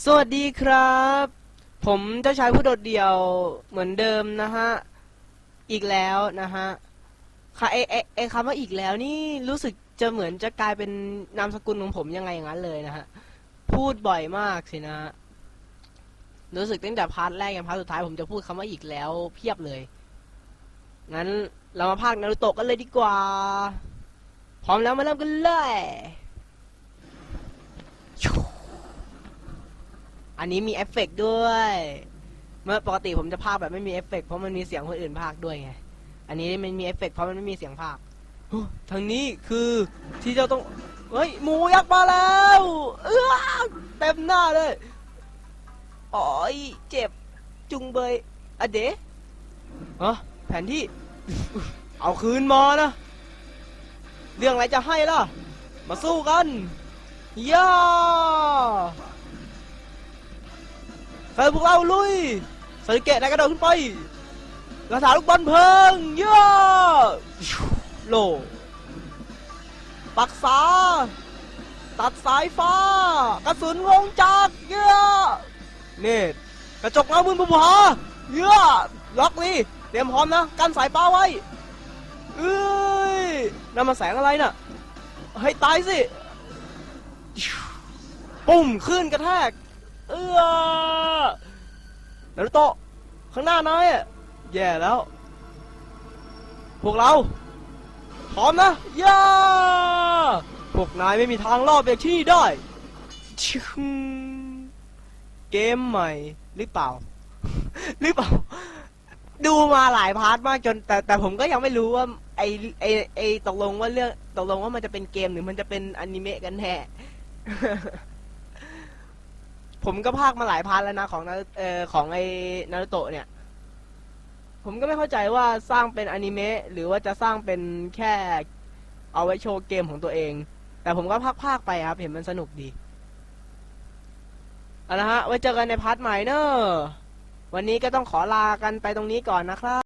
สวัสดีครับ ผมเจ้าชายผู้โดดเดี่ยวเหมือนเดิมนะฮะ อีกแล้วนะฮะค่ะไอไอไอคำว่าอีกแล้วนี่รู้สึกจะเหมือนจะกลายเป็นนามสกุลของผมยังไงอย่างนั้นเลยนะฮะ พูดบ่อยมากสินะรู้สึกตั้งแต่พาร์ทแรกยันพาร์ทสุดท้ายผมจะพูดคำว่าอีกแล้ว เพียบเลย งั้นเรามาพากย์นารูโตะกันเลยดีกว่า พร้อมแล้วมาเริ่มกันเลย อันนี้มีเอฟเฟกต์ด้วย เมื่อปกติผมจะพากแบบไม่มีเอฟเฟกต์เพราะมันมีเสียงคนอื่นพากด้วยไง อันนี้มันมีเอฟเฟกต์เพราะมันไม่มีเสียงพากทางนี้คือที่เจ้าต้องเฮ้ยหมูยักษ์มาแล้วเออเต็มหน้าเลยอ๋อยเจ็บจุงเบยอะเดะฮะแผนที่ เอาคืนมานะ เรื่องอะไรจะให้ล่ะ มาสู้กันย่า ใส่พวกเราลุยสาริเกะนายกระโดดขึ้นไปกระถาลูกบอลเพิงเย่าโลปักษา ตัดสายฟ้า กระสุนวงจักรเย่าเนตกระจกเงามือบุพาเย่าล็อกนี่เตรียมพร้อมนะกันสายฟ้าไว้เอ้ยนั่นมาแสงอะไรน่ะให้ตายสิ ปุ่มขึ้นกระแทก เออนารุโตะข้างหน้านายอะแย่แล้ว พวกเรา พร้อมนะย่าพวกนายไม่มีทางรอดจากที่นี่ได้ชิงเกมใหม่หรือเปล่า หรือเปล่า ดูมาหลายพาร์ทมากจน แต่แต่ผมก็ยังไม่รู้ว่า ไอไอไอตกลงว่าเรื่องตกลงว่ามันจะเป็นเกมหรือมันจะเป็นอนิเมะกันแน่ ผมก็พากมาหลายพาร์ทแล้วนะของนาเอ่อของไอ้นารูโตะเนี่ย ผมก็ไม่เข้าใจว่าสร้างเป็นอนิเมะหรือว่าจะสร้างเป็นแค่เอาไว้โชว์เกมของตัวเอง แต่ผมก็พากพากไปครับ เห็นมันสนุกดีเอาละฮะไว้เจอกันในพาร์ทใหม่เนอะวันนี้ก็ต้องขอลากันไปตรงนี้ก่อนนะครับ